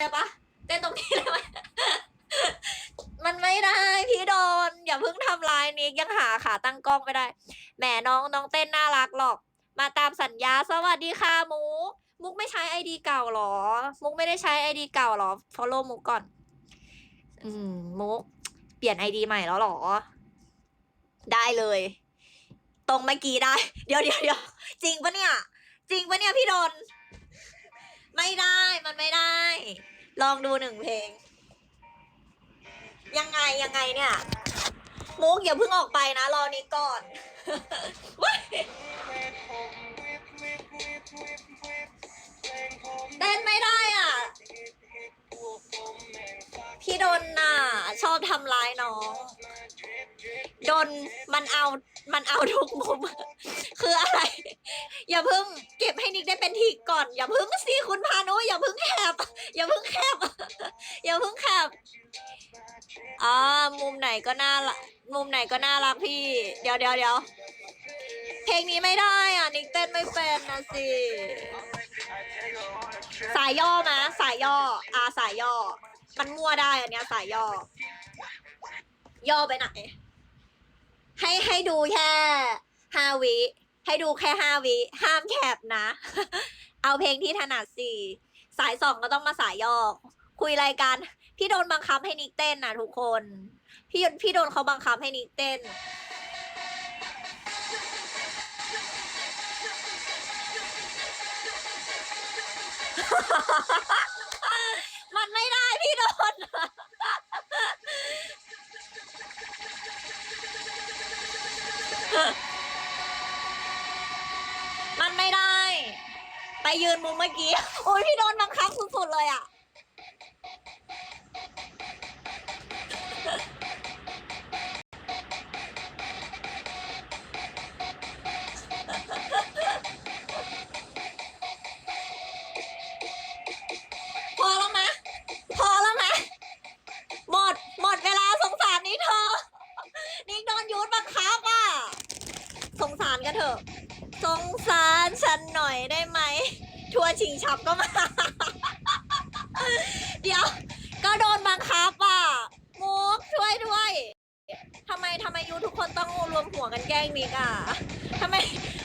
เลยปะเต้นตรงนี้เลยไหม มันไม่ได้พี่โดน อย่าเพิ่งทำลายนิกยังหาขาตั้งกล้องไม่ได้ แหมน้องน้องเต้นน่ารักหรอก มาตามสัญญาสวัสดีค่ะมุกมุกไม่ใช้ไอดีเก่าหรอ มุกไม่ได้ใช้ไอดีเก่าหรอ follow มุกก่อน อืม มุก เปลี่ยนไอดีใหม่แล้วหรอ ได้เลย ตรงเมื่อกี้ได้ เดี๋ยวเดี๋ยวเดี๋ยวจริงปะเนี่ย จริงปะเนี่ยพี่โดน ไม่ได้มันไม่ได้ ลองดูหนึ่งเพลง ยังไงยังไงเนี่ย มุกอย่าเพิ่งออกไปนะ รอนี้ก่อนเต้นไม่ได้อะ พี่โดนน่ะ ชอบทำร้ายน้องโดนมันเอา มันเอาทุกมุม คืออะไร อย่าเพิ่งเก็บให้นิกได้เป็นทีก่อน อย่าเพิ่งสิคุณพานุอย่าเพิ่งแคบอย่าเพิ่งแคบอย่าเพิ่งแคบอ่ามุมไหนก็น่ารักมุมไหนก็น่ารักพี่ เดี๋ยวเดี๋ยวเดี๋ยวเพลงนี้ไม่ได้อะนิกเต้นไม่เป็นนะสิ สายย่อมาสายย่ออ่าสายย่อ มันมั่วได้อันเนี้ยสายย่อ ย่อไปไหน ให้ให้ดูแค่ห้าวิ ให้ดูแค่ห้าวิ ห้ามแคบนะ เอาเพลงที่ถนัดสี่สายสองก็ต้องมาสายย่อคุยรายการพี่โดนบังคับให้นิกเต้นนะทุกคน พี่พี่โดนเขาบังคับให้นิกเต้นมันไม่ได้พี่โดน มันไม่ได้ ไปยืนมุมเมื่อกี้ โอ้ยพี่โดนบังคับสุดๆเลยอะ สงสารกันเถอะ สงสารฉันหน่อยได้ไหม ทัวร์ชิงชับก็มา เดี๋ยว ก็โดนบังคับอะ มุกช่วยด้วยทำไมทำไมยูทุกคนต้องรวมหัวกันแกล้งนิกอะทำไม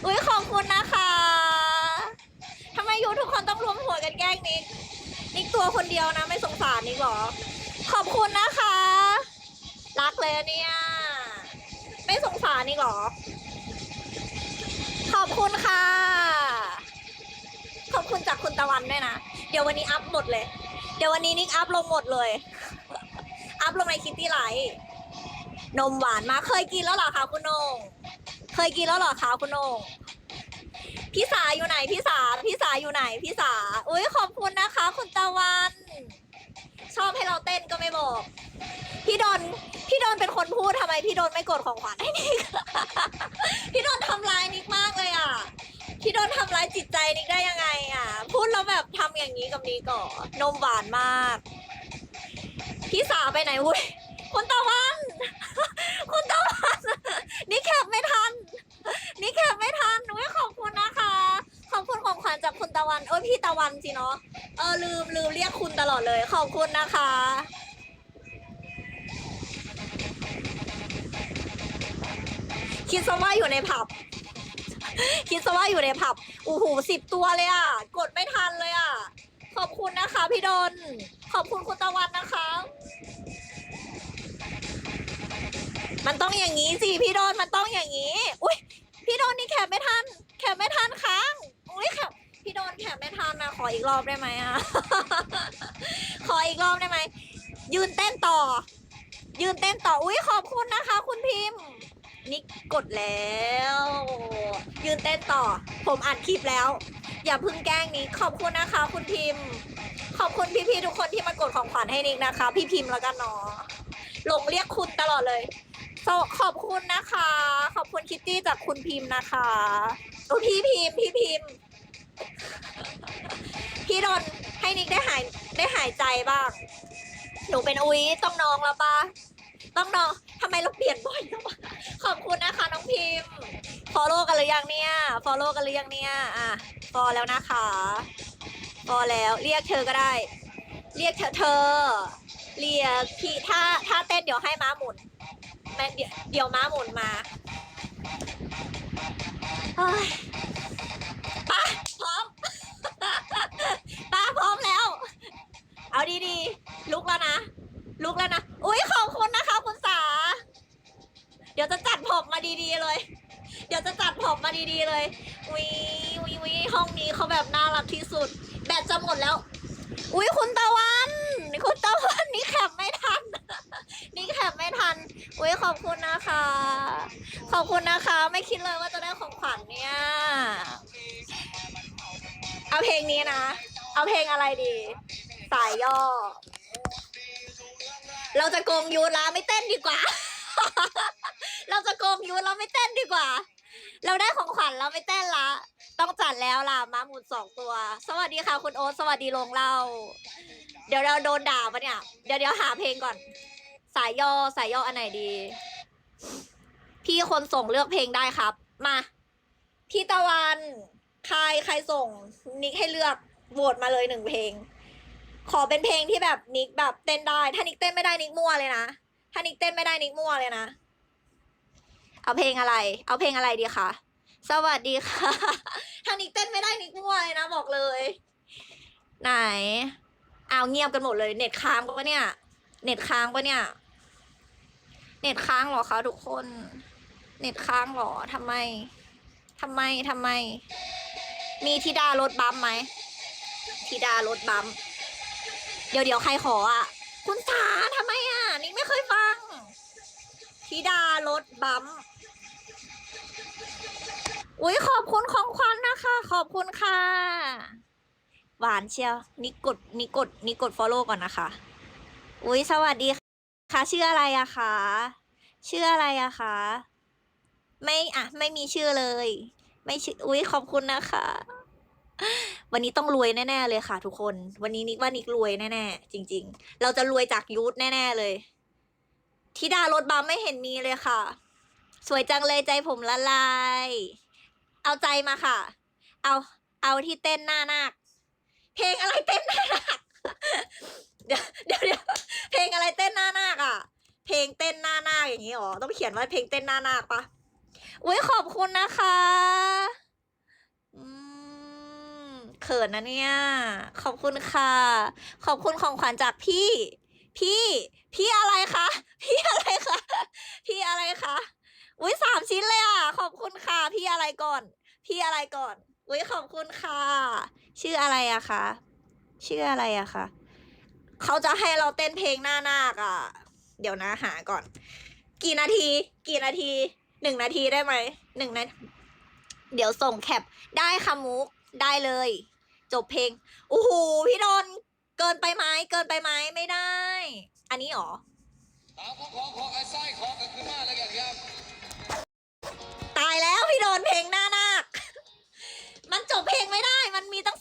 อุ้ยขอบคุณนะคะทำไมยูทุกคนต้องรวมหัวกันแกล้งนิกนิกตัวคนเดียวนะไม่สงสารนิกหรอ ขอบคุณนะคะ รักเลยเนี่ย ไม่สงสารนิกหรอ ขอบคุณค่ะ ขอบคุณจากคุณตะ วันด้วยนะ เดี๋ยววันนี้อัพหมดเลย เดี๋ยววันนี้นิกอัพลงหมดเลย อัพลงในคิตตี้ไลท์นมหวานมาเคยกินแล้วเหรอคะคุณโหนง เคยกินแล้วเหรอคะคุณโหนงพี่สาอยู่ไหนพี่สาพี่สาอยู่ไหนพี่สาอุ้ยขอบคุณนะคะ คุณตะวัน ชอบให้เราเต้นก็ไม่บอก พี่ดนพี่ดนเป็นคนพูดทำไมพี่ดนไม่กดของขวัญให้นิก พี่โดนทำร้ายนิกมากเลยอะ พี่โดนทำร้ายจิตใจนิกได้ยังไงอะ พูดแล้วแบบทำอย่างนี้กับนิกก่อนนมหวานมาก พี่สาวไปไหนวุ้ยคุณตะวัน คุณตะวัน นี่แคบไม่ทัน นี่แคบไม่ทันอุ้ยขอบคุณนะคะ ขอบคุณของขวัญจากคุณตะวันเอ้ยพี่ตะวันสิเนาะ เออลืมลืมเรียกคุณตลอดเลย ขอบคุณนะคะคิดซะว่าอยู่ในผับ คิดซะว่าอยู่ในผับโอ้โหสิบตัวเลยอะ กดไม่ทันเลยอะ ขอบคุณนะคะพี่ดน ขอบคุณคุณตะวันนะคะ มันต้องอย่างนี้สิพี่ดนมันต้องอย่างนี้ อุ้ยพี่ดนนี่แคบไม่ทันแคบไม่ทันค้างอุ้ยแคบพี่ดนแคบไม่ทันนะขออีกรอบได้ไหมอะ ขออีกรอบได้ไหม ยืนเต้นต่อ ยืนเต้นต่อ อุ้ยขอบคุณนะคะ คุณพิมพ์ นิกกดแล้ว ยืนเต้นต่อ ผมอัดคลิปแล้ว อย่าพึ่งแกล้งนิกขอบคุณนะคะ คุณพิมพ์ ขอบคุณพี่ๆทุกคนที่มากดของขวัญให้นิกนะคะ พี่พิมพ์แล้วกันเนาะหลงเรียกคุณตลอดเลยขอบคุณนะคะ ขอบคุณคิตตี้จากคุณพิมพ์นะคะโอ้พี่พิมพ์พี่พิมพ์พี่ดนให้นิกได้หายได้หายใจบ้าง หนูเป็นอุ้ยต้องน้องแล้วปะต้องน้องำไมเราเปลี่ยนบ่อยจังวะขอบคุณนะคะน้องพิมพ์ ฟอลโล่กันหรือยังเนี่ย ฟอลโล่กันหรือยังเนี่ย อะ ฟอลแล้วนะคะ ฟอลแล้ว เรียกเธอก็ได้ เรียกเธอเธอ เรียกพี่ถ้าถ้าเต้นเดี๋ยวให้ม้าหมุนเดี๋ยวเดี๋ยวม้าหมุนมาเฮ้ยป้าพร้อม ป้าพร้อมแล้ว เอาดีๆ ลุกแล้วนะ ลุกแล้วนะ อุ้ยขอบคุณนะคะคุณสา เดี๋ยวจะจัดผมมา ดีๆเลย เดี๋ยวจะจัดผมมาดีๆเลยวิวิวิห้องนี้เขาแบบน่ารักที่สุด แบตจะหมดแล้ว อุ้ยคุณตะวัน คุณตะวันนี่แคปไม่ทัน นี่แคปไม่ทัน อุ้ยขอบคุณนะคะ ขอบคุณนะคะ ไม่คิดเลยว่าจะได้ของขวัญเนี่ย เอาเพลงนี้นะ เอาเพลงอะไรดี สายย่อ เราจะโกงยูราไม่เต้นดีกว่า เราจะโกงยูเราไม่เต้นดีกว่า เราได้ของขวัญเราไม่เต้นละ ต้องจัดแล้วล่ะม้าหมุนสองตัว สวัสดีค่ะคุณโอ๊ตสวัสดีลงเรา เดี๋ยวเราโดนด่าปะเนี่ย เดี๋ยวเดี๋ยวหาเพลงก่อน สายย่อสายย่ออันไหนดี พี่คนส่งเลือกเพลงได้ครับ มา พี่ตะวันใครใครส่ง นิกให้เลือกโหวตมาเลยหนึ่งเพลง ขอเป็นเพลงที่แบบนิกแบบเต้นได้ ถ้านิกเต้นไม่ได้นิกมั่วเลยนะ ถ้านิกเต้นไม่ได้นิกมั่วเลยนะ เอาเพลงอะไร เอาเพลงอะไรดีคะสวัสดีค่ะ ถ้านิกเต้นไม่ได้นิกมั่วเลยนะบอกเลย ไหนเอาเงียบกันหมดเลย เน็ตค้างปะเนี่ย เน็ตค้างปะเนี่ย เน็ตค้างเหรอคะทุกคน เน็ตค้างเหรอทำไมทำไมทำไม มีธิดารถบัมป์ไหมธิดารถบัมป์เดี๋ยวเดี๋ยวใครขออะ คุณสาทำไมอะนิกไม่เคยฟังธิดารถบัมป์ อุ้ยขอบคุณของขวัญนะคะ ขอบคุณค่ะ หวานเชียวนิกกดนิกกดนิกกด follow ก่อนนะคะ อุ้ยสวัสดีค่ะชื่ออะไรอะคะชื่ออะไรอะคะไม่อะไม่มีชื่อเลย ไม่ชื่ออุ้ยขอบคุณนะคะ วันนี้ต้องรวยแน่ ๆ เลยค่ะ ทุกคน วันนี้นิกว่านิกรวยแน่ๆจริง ๆ เราจะรวยจากยูทแน่ ๆ เลยทิดารถบัมไม่เห็นมีเลยค่ะ สวยจังเลยใจผมละลาย เอาใจมาค่ะ เอา เอาที่เต้นหน้านาค เพลงอะไรเต้นหน้านาค เดี๋ยวเดี๋ยวเดี๋ยวเพลงอะไรเต้นหน้านาคอะ เพลงเต้นหน้านาคอย่างนี้หรอ ต้องเขียนว่าเพลงเต้นหน้านาคปะอุ้ยขอบคุณนะคะอืมเขินนะเนี่ย ขอบคุณค่ะ ขอบคุณของขวัญจากพี่ พี่ พี่อะไรคะ พี่อะไรคะ พี่อะไรคะ อุ้ยสามชิ้นเลยอะ ขอบคุณค่ะ พี่อะไรก่อน พี่อะไรก่อน อุ้ยขอบคุณค่ะ ชื่ออะไรอะคะชื่ออะไรอะคะเขาจะให้เราเต้นเพลงหน้านาคอะเดี๋ยวนะหาก่อน กี่นาที กี่นาทีหนึ่งนาทีได้ไหมหนึ่งนาเดี๋ยวส่งแคปได้ค่ะมุกได้เลย จบเพลงโอ้โหพี่ดนเกินไปไหมเกินไปไหมไม่ได้ อันนี้หรอเอาพวกขอขอไอ้ไส้ขอกันขึ้นมาแล้วกันทีม ตายแล้วพี่โดนเพลงหน้านาค มันจบเพลงไม่ได้ มันมีตั้ง